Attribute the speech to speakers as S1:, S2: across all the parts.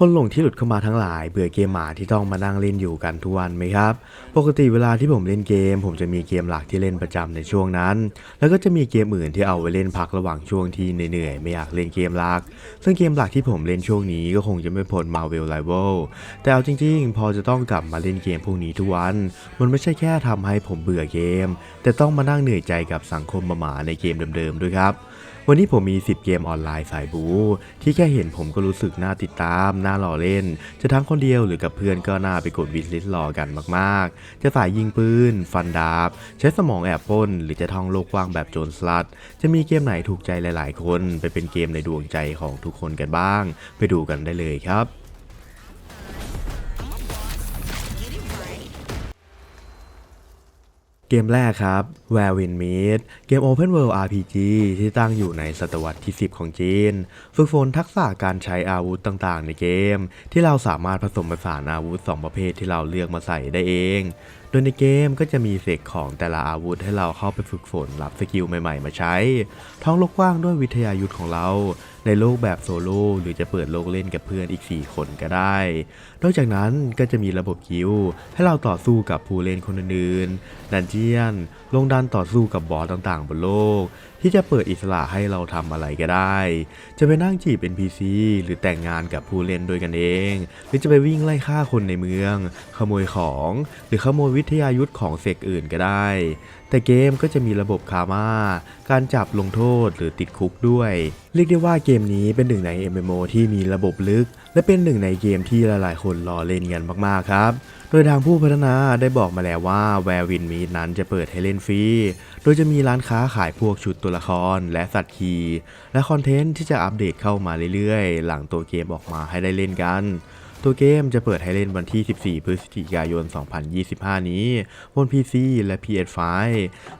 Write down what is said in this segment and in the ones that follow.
S1: คนหลงที่หลุดเข้ามาทั้งหลายเบื่อเกมหมาที่ต้องมานั่งเล่นอยู่กันทุกวันไหมครับ ปกติเวลาที่ผมเล่นเกม ผมจะมีเกมหลักที่เล่นประจำในช่วงนั้น แล้วก็จะมีเกมอื่นที่เอาไว้เล่นพักระหว่างช่วงที่เหนื่อยๆไม่อยากเล่นเกมหลัก ซึ่งเกมหลักที่ผมเล่นช่วงนี้ก็คงจะไม่พ้น Marvel Rival แต่เอาจริง ๆ พอจะต้องกลับมาเล่นเกมพวกนี้ทุกวัน มันไม่ใช่แค่ทำให้ผมเบื่อเกม แต่ต้องมานั่งเหนื่อยใจกับสังคมหมาในเกมเดิมๆด้วยครับ วันนี้ผมมี 10 เกมออนไลน์สายบู ที่แค่เห็นผมก็รู้สึกน่าติดตาม น่าล้อเล่น จะทั้งคนเดียวหรือกับเพื่อนก็น่าไปกดวิดลิสรอกันมากๆ จะสายยิงปืน ฟันดาบ ใช้สมองแอบป้น หรือจะท่องโลกกว้างแบบโจรสลัด จะมีเกมไหนถูกใจหลาย ๆ คน ไปเป็นเกมในดวงใจของทุกคนกันบ้าง ไปดูกันได้เลยครับ เกมแรกครับ Where Win Meet เกม Open World RPG ที่ตั้งอยู่ในศตวรรษที่ 10 ของจีน ฝึกฝนทักษะการใช้อาวุธต่างๆ ในเกม ที่เราสามารถผสมผสานอาวุธ 2 ประเภทที่เราเลือกมาใส่ได้เองโดยในเกมก็จะมีเสกของแต่ละอาวุธให้เราเข้าไปฝึกฝนรับสกิลใหม่ๆ มาใช้ ท้องโลกกว้างด้วยวิทยายุทธของเรา ในโลกแบบโซโล่หรือจะเปิดโลกเล่นกับเพื่อนอีก 4 คนก็ได้ นอกจากนั้นก็จะมีระบบคิวให้เราต่อสู้กับผู้เล่นคนอื่นๆดันเจียน ลงดันต่อสู้กับบอสต่างๆ บนโลก ที่จะเปิดอิสระให้เราทำอะไรก็ได้ จะไปนั่งจีบ NPC หรือแต่งงานกับผู้เล่นด้วยกันเอง หรือจะไปวิ่งไล่ฆ่าคนในเมือง ขโมยของ หรือขโมยวิทยายุทธของเสกอื่นก็ได้ แต่เกมก็จะมีระบบคาร์มา การจับลงโทษหรือติดคุกด้วย เรียกได้ว่าเกมนี้เป็นหนึ่งใน MMO ที่มีระบบลึก และเป็นหนึ่งในเกมที่หลายๆ คนรอเล่นกันมากๆครับ โดยทางผู้พัฒนาได้บอกมาแล้วว่า w e r e w i n m e นั้นจะเปิดให้เล่นฟรี โดยจะมีร้านค้าขายพวกชุดตัวละครและสัตว์คีย์และคอนเทนต์ที่จะอัปเดตเข้ามาเรื่อยๆ หลังตัวเกมออกมาให้ได้เล่นกันตัวเกมจะเปิดให้เล่นวันที่ 14 พฤศจิกายน 2025 นี้ บน PC และ PS5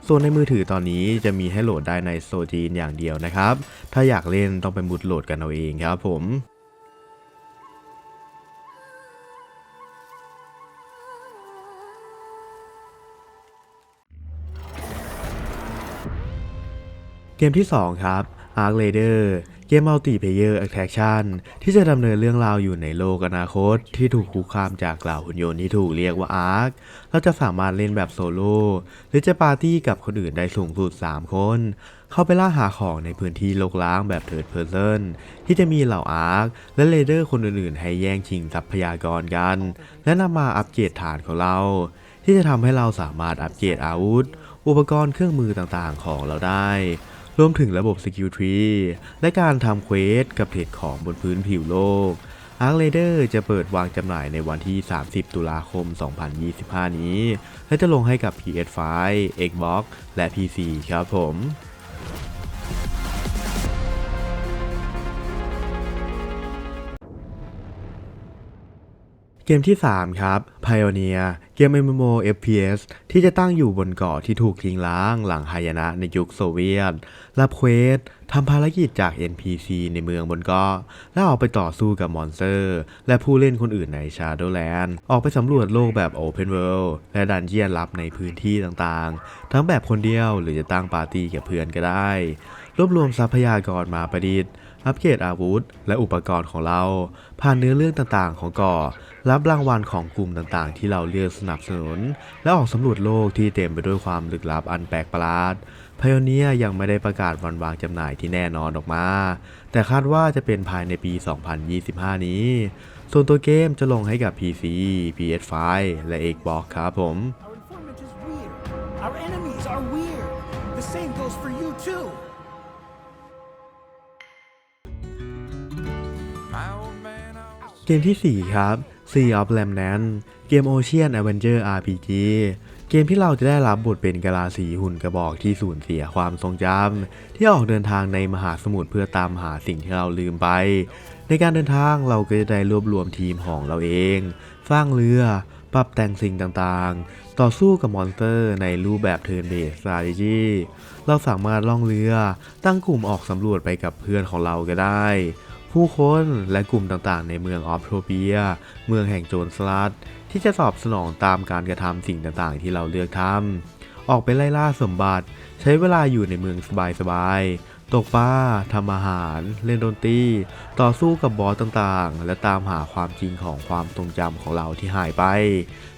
S1: ส่วนในมือถือตอนนี้จะมีให้โหลดได้ในโซจีนอย่างเดียวนะครับ ถ้าอยากเล่นต้องไปมุดโหลดกันเอาเองครับผม เกมที่ 2 ครับ Ark Raider เกม Multiplayer Attraction ที่จะดำเนินเรื่องราวอยู่ในโลกอนาคต ที่ถูกคุกคามจากเหล่าหุ่นยนต์ที่ถูกเรียกว่า Ark เราจะสามารถเล่นแบบโซโล่หรือจะปาร์ตี้กับคนอื่นได้สูงสุด 3 คน เข้าไปล่าหาของในพื้นที่โลกล้างแบบ Third Person ที่จะมีเหล่า Ark และเรเดอร์คนอื่นๆ ให้แย่งชิงทรัพยากรกัน และนำมาอัปเกรดฐานของเรา ที่จะทำให้เราสามารถอัปเกรดอาวุธ อุปกรณ์เครื่องมือต่างๆของเราได้ รวมถึงระบบ Skill Tree และการทำเควสกับเทรดของบนพื้นผิวโลก Ark r a d e r จะเปิดวางจำหน่ายในวันที่ 30 ตุลาคม 2025 นี้ และจะลงให้กับ PS5 Xbox และ PC ครับผม เกมที่ 3 ครับ Pioneer เกม MMO FPS ที่จะตั้งอยู่บนเกาะที่ถูกทิ้งร้างหลังหายนะในยุคโซเวียต รับเควสทำภารกิจจาก NPC ในเมืองบนเกาะแล้วออกไปต่อสู้กับมอนสเตอร์ และผู้เล่นคนอื่นใน Shadowland ออกไปสำรวจโลกแบบ Open World และดันเจียนลับในพื้นที่ต่างๆ ทั้งแบบคนเดียวหรือจะตั้งปาร์ตี้กับเพื่อนก็ได้ รวบรวมทรัพยากรมาประดิษฐ์ อัปเกรดอาวุธ และอุปกรณ์ของเรา ผ่านเนื้อเรื่องต่างๆ ของเกาะรับรางวัลของกลุ่มต่างๆ ที่เราเลือกสนับสนุน และออกสำรวจโลกที่เต็มไปด้วยความลึกลับอันแปลกประหลาดพายเนียยังไม่ได้ประกาศวันวางจำหน่ายที่แน่นอนออกมา แต่คาดว่าจะเป็นภายในปี 2025 นี้ ส่วนตัวเกมจะลงให้กับ PC, PS5 และ Xbox ครับผม
S2: Our informant is weird. Our enemies are weird. The same goes for you too.
S1: เกมที่ 4 ครับ Sea of Remnants เกม Ocean Avenger RPG เกมที่เราจะได้รับบทเป็นกะลาสีหุ่นกระบอกที่สูญเสียความทรงจำที่ออกเดินทางในมหาสมุทรเพื่อตามหาสิ่งที่เราลืมไป ในการเดินทางเราก็จะได้รวบรวมทีมของเราเอง สร้างเรือ ปรับแต่งสิ่งต่างๆ ต่อสู้กับมอนสเตอร์ในรูปแบบ Turn Based Strategy เราสามารถล่องเรือตั้งกลุ่มออกสำรวจไปกับเพื่อนของเราก็ได้ ผู้คนและกลุ่มต่างๆ ในเมืองออฟโทเปีย เมืองแห่งโจรสลัด ที่จะตอบสนองตามการกระทำสิ่งต่างๆ ที่เราเลือกทำออกไปไล่ล่าสมบัติ ใช้เวลาอยู่ในเมืองสบายๆ ตกปลาทำอาหาร เล่นดนตรีต่อสู้กับบอสต่างๆ และตามหาความจริงของความทรงจำของเราที่หายไป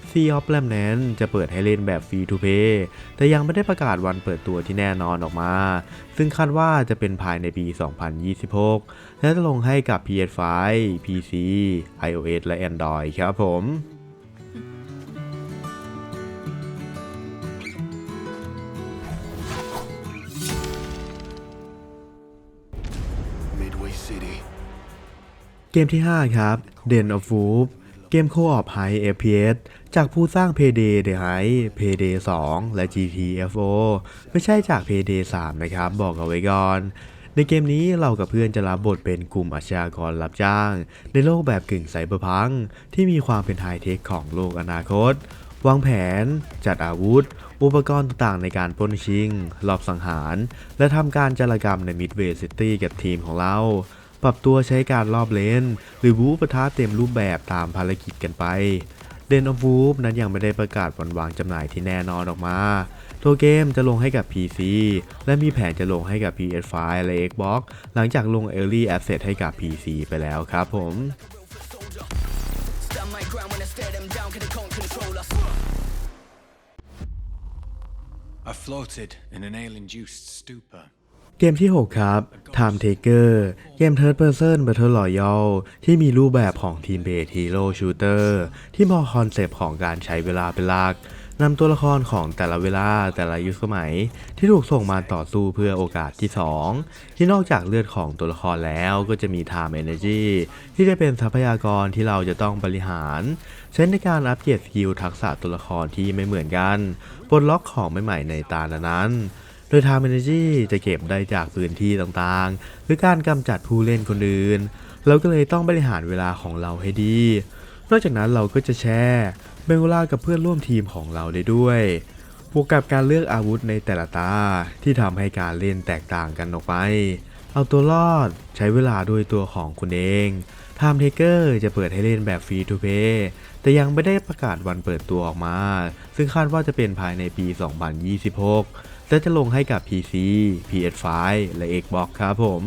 S1: Sea of l a m n a n จะเปิดให้เล่นแบบฟรีทูเพย์แต่ยังไม่ได้ประกาศวันเปิดตัวที่แน่นอนออกมา ซึ่งคาดว่าจะเป็นภายในปี 2026 และจะลงให้กับ PS5 PC iOS และ Android ครับผม เกมที่ 5 ครับ Den of Wolf เกมโคออ High FPS จากผู้สร้าง Payday The High Payday 2 และ GTFO ไม่ใช่จาก Payday 3 นะครับ บอกเอาไว้ก่อน ในเกมนี้เรากับเพื่อนจะรับบทเป็นกลุ่มอาชญากรรับจ้าง ในโลกแบบกึ่งไซเบอร์พัง ที่มีความเป็นไฮเทคของโลกอนาคต วางแผน จัดอาวุธ อุปกรณ์ต่างๆ ในการปล้นชิงลอบสังหาร และทำการจารกรรมในมิดเวย์ซิตี้กับทีมของเรา ปรับตัวใช้การรอบเลน หรือบูปะทะเต็มรูปแบบตามภารกิจกันไปเดนอ f ฟูฟนั้นยังไม่ได้ประกาศวันวางจำหน่ายที่แน่นอนออกมา ตัวเกมจะลงให้กับ PC และมีแผนจะลงให้กับ PS5 และ Xbox หลังจากลง Early Access ให้กับ PC ไปแล้วครับผม
S3: I floated in an ale-induced stupor.
S1: เกมที่ 6 ครับ Time Taker เกม Third Person Battle Royale ที่มีรูปแบบของทีมเบสฮีโร่ชูเตอร์ที่มองคอนเซปต์ของการใช้เวลาเป็นหลักนำตัวละครของแต่ละเวลาแต่ละยุคสมัย ที่ถูกส่งมาต่อสู้เพื่อโอกาสที่ 2 ที่นอกจากเลือดของตัวละครแล้วก็จะมี Time Energy ที่จะเป็นทรัพยากรที่เราจะต้องบริหารใช้ในการอัปเกรดสกิลทักษะตัวละครที่ไม่เหมือนกันปลดล็อกของใหม่ๆในตานั้นๆ โดย Time Energy จะเก็บได้จากพื้นที่ต่างๆ หรือการกำจัดผู้เล่นคนอื่น เราก็เลยต้องบริหารเวลาของเราให้ดี นอกจากนั้นเราก็จะแชร์แบ่งเวลากับเพื่อนร่วมทีมของเราได้ด้วยบวกกับการเลือกอาวุธในแต่ละตาที่ทำให้การเล่นแตกต่างกันออกไป เอาตัวรอดใช้เวลาด้วยตัวของคุณเอง Time Taker จะเปิดให้เล่นแบบฟรีทูเพย์แต่ยังไม่ได้ประกาศวันเปิดตัวออกมา ซึ่งคาดว่าจะเป็นภายในปี 2026 และจะลงให้กับ PC PS5 และ Xbox ครับผม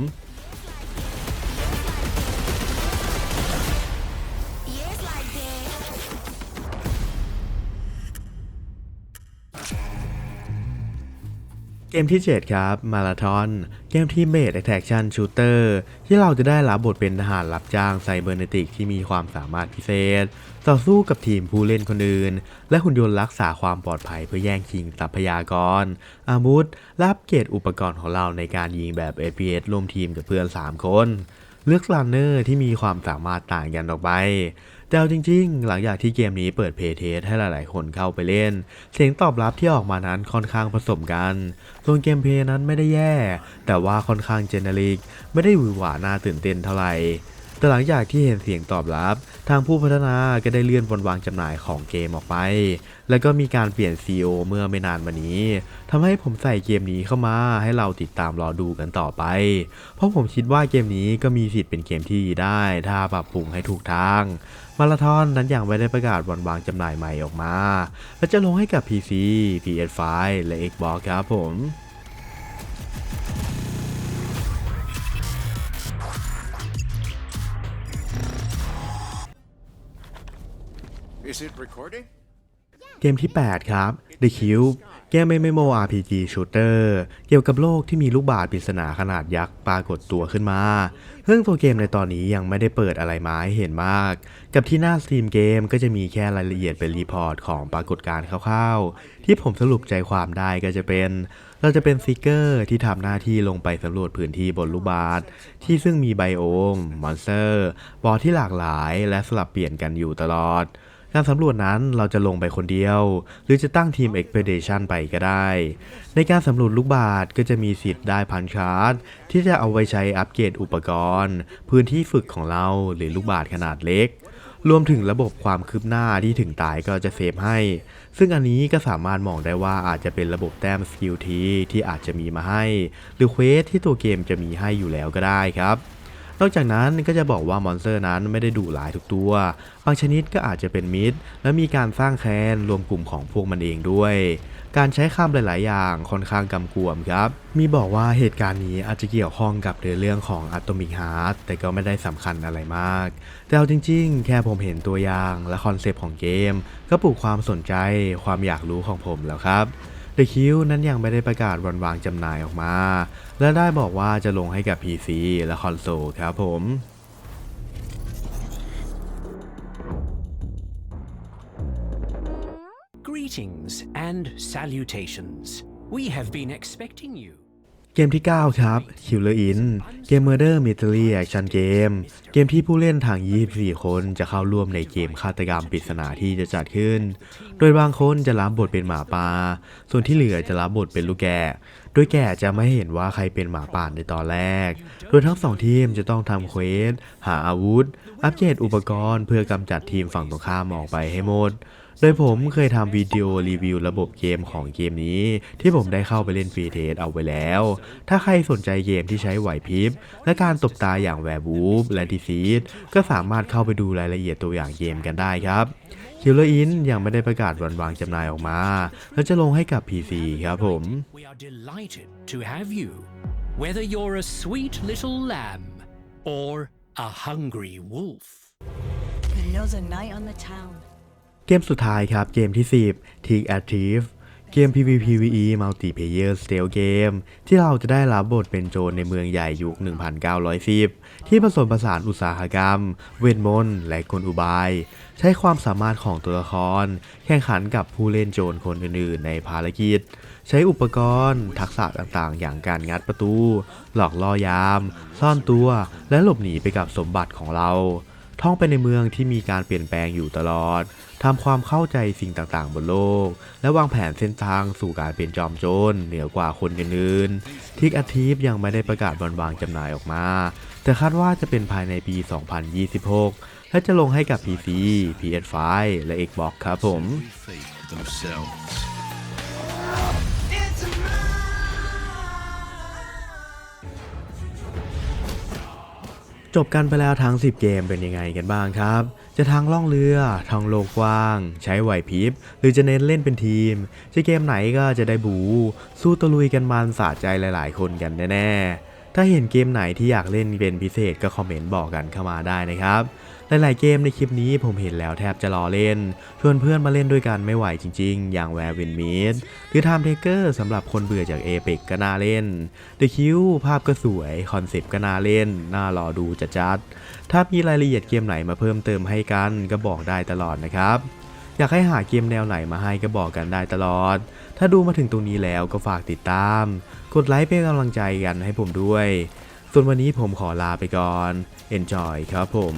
S1: เกมที่ 7 ครับ มาราธอน เกมทีมเบสแอ t แท c ชั่นชูเตอร์ที่เราจะได้รับบทเป็นทหารรับจ้างไซเบอร์เนติกที่มีความสามารถพิเศษ ต่อสู้กับทีมผู้เล่นคนอื่น และหุ่นยนต์รักษาความปลอดภัยเพื่อแย่งชิงทรัพยากร อาวุธและอัปเกรดอุปกรณ์ของเราในการยิงแบบ FPS ร่วมทีมกับเพื่อน 3 คน เลือกลันเนอร์ที่มีความสามารถต่างกันออกไป แต่เอาจริงๆ หลังจากที่เกมนี้เปิดเพย์เทสให้หลายๆ คนเข้าไปเล่น เสียงตอบรับที่ออกมานั้นค่อนข้างผสมกัน ส่วนเกมเพย์นั้นไม่ได้แย่ แต่ว่าค่อนข้างเจเนริก ไม่ได้หวือหวาน่าตื่นเต้นเท่าไหร่ แต่หลังจากที่เห็นเสียงตอบรับ ทางผู้พัฒนาก็ได้เลื่อนวันวางจำหน่ายของเกมออกไป แล้วก็มีการเปลี่ยน CEO เมื่อไม่นานมานี้ทำให้ผมใส่เกมนี้เข้ามาให้เราติดตามรอดูกันต่อไป เพราะผมคิดว่าเกมนี้ก็มีสิทธิ์เป็นเกมที่ดีได้ ถ้าปรับปรุงให้ถูกทางมาราธอนนั้นยังไม่ได้ประกาศวันวางจำหน่ายใหม่ออกมา และจะลงให้กับ PC PS5 และ Xbox ครับผม เกมที่ 8 ครับ The Cube เกม MMORPG Shooter เกี่ยวกับโลกที่มีลูกบาศก์ปริศนาขนาดยักษ์ปรากฏตัวขึ้นมา ซึ่งตัวเกมในตอนนี้ยังไม่ได้เปิดอะไรมาให้เห็นมาก กับที่หน้าสตรีมเกมก็จะมีแค่รายละเอียดเป็นรีพอร์ตของปรากฏการณ์คร่าวๆ ที่ผมสรุปใจความได้ก็จะเป็น เราจะเป็นซิกเกอร์ที่ทำหน้าที่ลงไปสำรวจพื้นที่บนลูกบาศก์ที่ซึ่งมีไบโอม มอนสเตอร์ บอสที่หลากหลาย และสลับเปลี่ยนกันอยู่ตลอด การสำรวจนั้นเราจะลงไปคนเดียว หรือจะตั้งทีม Expedition ไปก็ได้ ในการสำรวจลูกบาศก์ก็จะมีสิทธิ์ได้พันชาร์จที่จะเอาไว้ใช้อัปเกรดอุปกรณ์ พื้นที่ฝึกของเราหรือลูกบาศก์ขนาดเล็ก รวมถึงระบบความคืบหน้าที่ถึงตายก็จะเซฟให้ ซึ่งอันนี้ก็สามารถมองได้ว่าอาจจะเป็นระบบแต้มสกิลทีที่อาจจะมีมาให้ หรือเควสที่ตัวเกมจะมีให้อยู่แล้วก็ได้ครับ นอกจากนั้นก็จะบอกว่ามอนสเตอร์นั้นไม่ได้ดุร้ายทุกตัว บางชนิดก็อาจจะเป็นมิตร และมีการสร้างแคนรวมกลุ่มของพวกมันเองด้วย การใช้คำหลาย ๆ อย่างค่อนข้างกำกวมครับ มีบอกว่าเหตุการณ์นี้อาจจะเกี่ยวข้องกับเรื่องของ Atomic Heart แต่ก็ไม่ได้สำคัญอะไรมาก แต่เอาจริง ๆ แค่ผมเห็นตัวอย่างและคอนเซปต์ของเกม ก็ปลุกความสนใจความอยากรู้ของผมแล้วครับ The Q นั้นยังไม่ได้ประกาศวันวางจำหน่ายออกมา และได้บอกว่าจะลงให้กับ PC และคอนโซลครับผม
S4: Greetings and salutations. We have been expecting you.
S1: เกมที่ 9 ครับ Killer In เกม Murder Mystery Action Game เกมที่ผู้เล่นทาง 24 คนจะเข้าร่วมในเกมฆาตกรรมปริศนาที่จะจัดขึ้น โดยบางคนจะรับบทเป็นหมาป่า ส่วนที่เหลือจะรับบทเป็นลูกแกะ โดยแกะจะไม่เห็นว่าใครเป็นหมาป่าในตอนแรก โดยทั้งสองทีมจะต้องทำเควส หาอาวุธ อัปเกรดอุปกรณ์ เพื่อกำจัดทีมฝั่งตรงข้ามออกไปให้หมด โดยผมเคยทำวิดีโอรีวิวระบบเกมของเกมนี้ ที่ผมได้เข้าไปเล่นฟรีเทสเอาไว้แล้ว ถ้าใครสนใจเกมที่ใช้ไหวพริบ และการตบตาอย่างแวร์บูฟและดิซีดก็สามารถเข้าไปดูรายละเอียดตัวอย่างเกมกันได้ครับ Killer In ยังไม่ได้ประกาศวันวางจำหน่ายออกมา และจะลงให้กับ PC ครับผม
S4: We are delighted to have you. Whether you're a sweet little lamb or a hungry wolf.
S5: Another night on the town.
S1: เกมสุดท้ายครับเกมที่ 10 Tick Active เกม PvPvE Multiplayer Stealth Game ที่เราจะได้รับบทเป็นโจรในเมืองใหญ่ยุค 1910 ที่ผสมผสานอุตสาหกรรม เวทมนต์และกลอุบาย ใช้ความสามารถของตัวละคร แข่งขันกับผู้เล่นโจรคนอื่นๆ ในภารกิจ ใช้อุปกรณ์ ทักษะต่างๆ อย่างการงัดประตู หลอกล่อยาม ซ่อนตัว และหลบหนีไปกับสมบัติของเรา ท่องไปในเมืองที่มีการเปลี่ยนแปลงอยู่ตลอด ทำความเข้าใจสิ่งต่างๆ บนโลก และวางแผนเส้นทางสู่การเป็นจอมโจรเหนือกว่าคนอื่นๆทิกอาทีฟยังไม่ได้ประกาศวันวางจำหน่ายออกมา แต่คาดว่าจะเป็นภายในปี 2026 และจะลงให้กับ PC PS5 และ Xbox ครับผม จบกันไปแล้วทั้ง 10 เกมเป็นยังไงกันบ้างครับ จะทางล่องเรือทางโลกกว้าง ใช้ไหวพริบ หรือจะเน้นเล่นเป็นทีม จะเกมไหนก็จะได้บู สู้ตะลุยกันมันสะใจหลาย ๆ คนกันแน่ๆ ถ้าเห็นเกมไหนที่อยากเล่นเป็นพิเศษก็คอมเมนต์บอกกันเข้ามาได้นะครับ หลายๆเกมในคลิปนี้ผมเห็นแล้วแทบจะรอเล่น ชวนเพื่อนมาเล่นด้วยกันไม่ไหวจริงๆ อย่างแวร์วินมิดหรือ Time Taker สำหรับคนเบื่อจากเอ e ปกก็น่าเล่น The Q ภาพก็สวย คอนเซปต์ก็น่าเล่น น่ารอดูจัดจัดๆถ้ามีรายละเอียดเกมไหนมาเพิ่มเติมให้กันก็บอกได้ตลอดนะครับอยากให้หาเกมแนวไหนมาให้ก็บอกกันได้ตลอด ถ้าดูมาถึงตรงนี้แล้วก็ฝากติดตาม กดไลค์เป็นกำลังใจกันให้ผมด้วย ส่วนวันนี้ผมขอลาไปก่อน Enjoy ครับผม